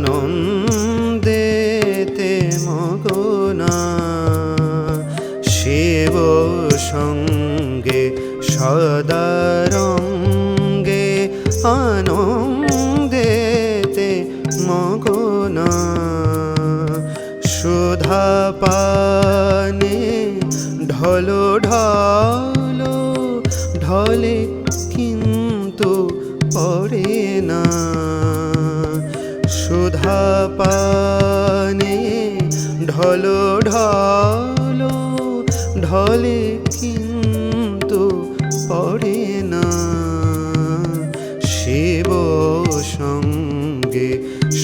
আনন্দেতে মগনা। শিব সঙ্গে সদারঙ্গে আনন্দেতে মগনা। সুধা পানে পড়ে না। শিব সঙ্গে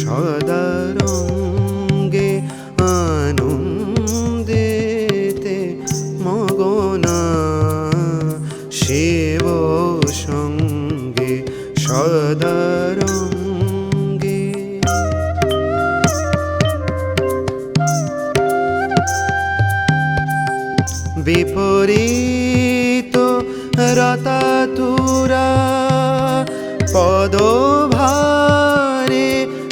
সদারঙ্গে আনন্দেতে মগনা। শিব সঙ্গে সদারঙ্গে বিপরীত রতাতুরা পদভারে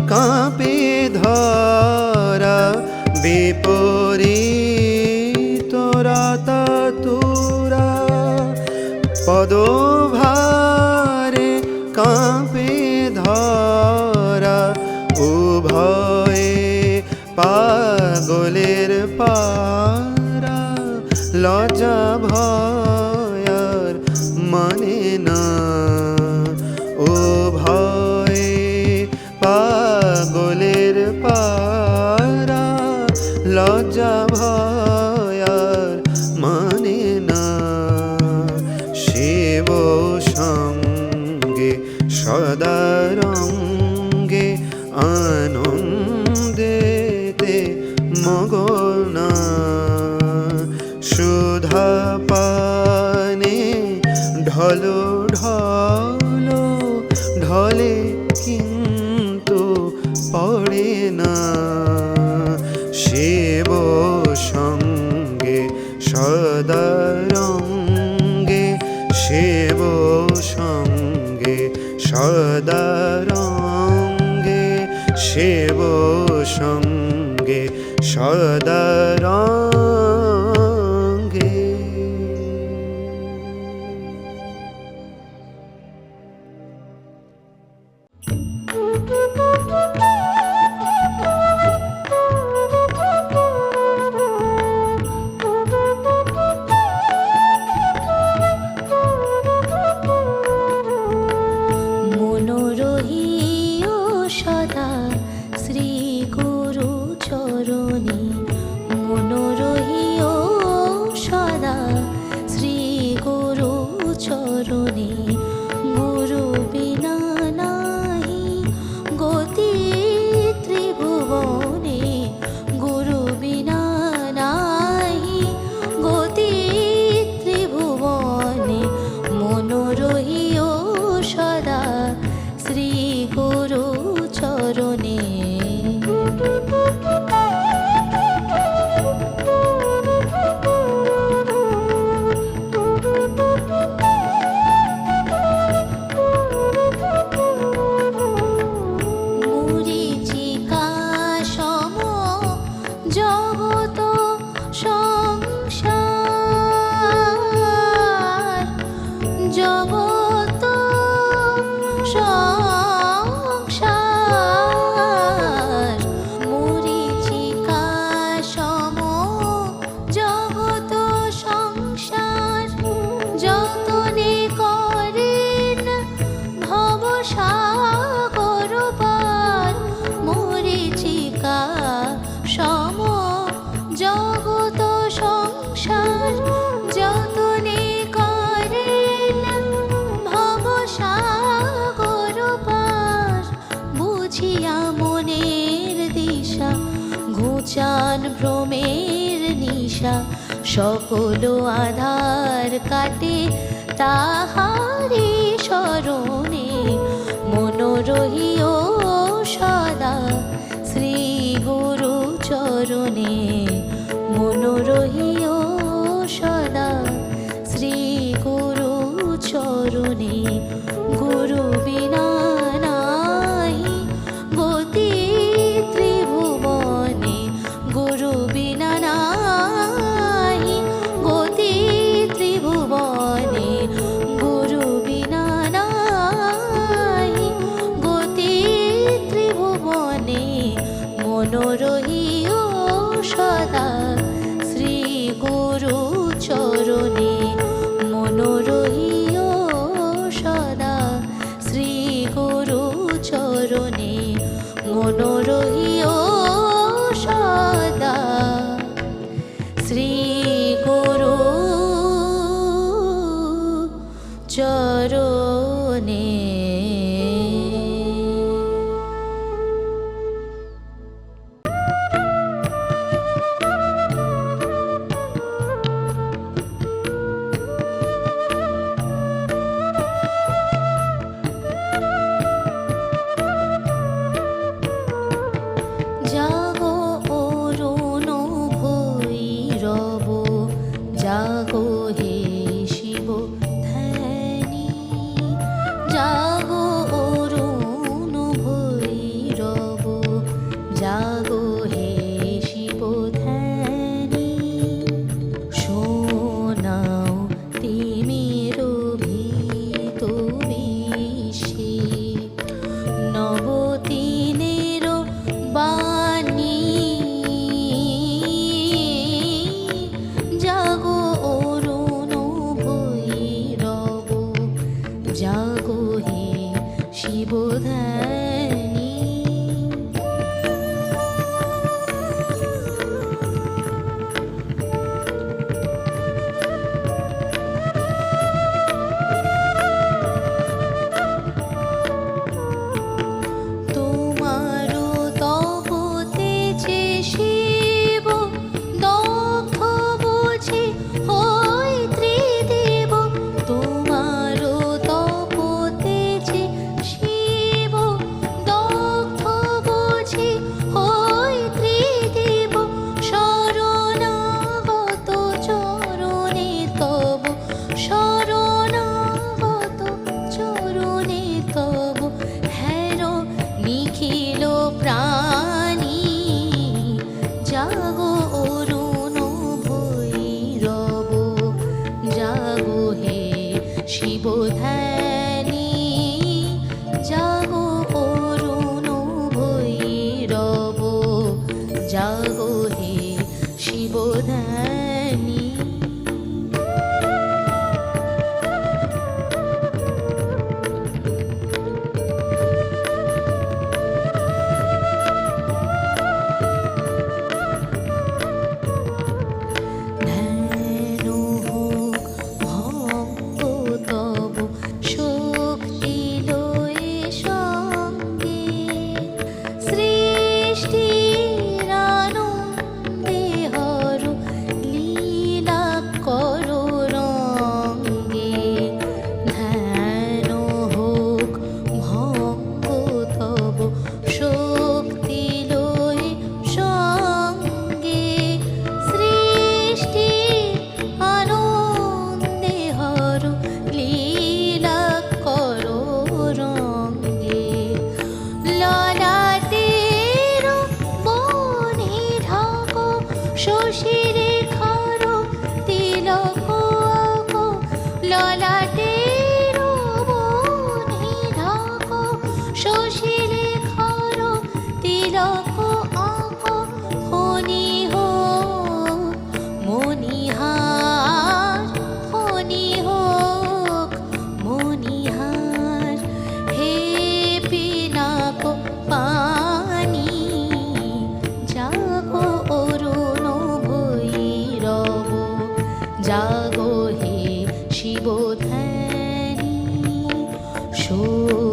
কাঁপে ধরা বিপরীত রতাতুরা পদভারে কাঁপে ধরা উভয়ে পাগলের পারা লজ্জা সদারঙ্গে আনন্দেতে মগনা সুধা পানে ঢল ঢলো ঢলে কিন্তু পড়ে না। শিব সঙ্গে সদারঙ্গে ঘুচান ভ্রমের নিশা, সকল আধার কাটে তাহারি স্মরণে। মনোরহিও সদা শ্রী গুরু চরণে। মনোরহিও সদা শ্রী গুরু চরণে। শিবধানী জাগো অরুণ ভৈরব জাগো হে শিবধানী শোক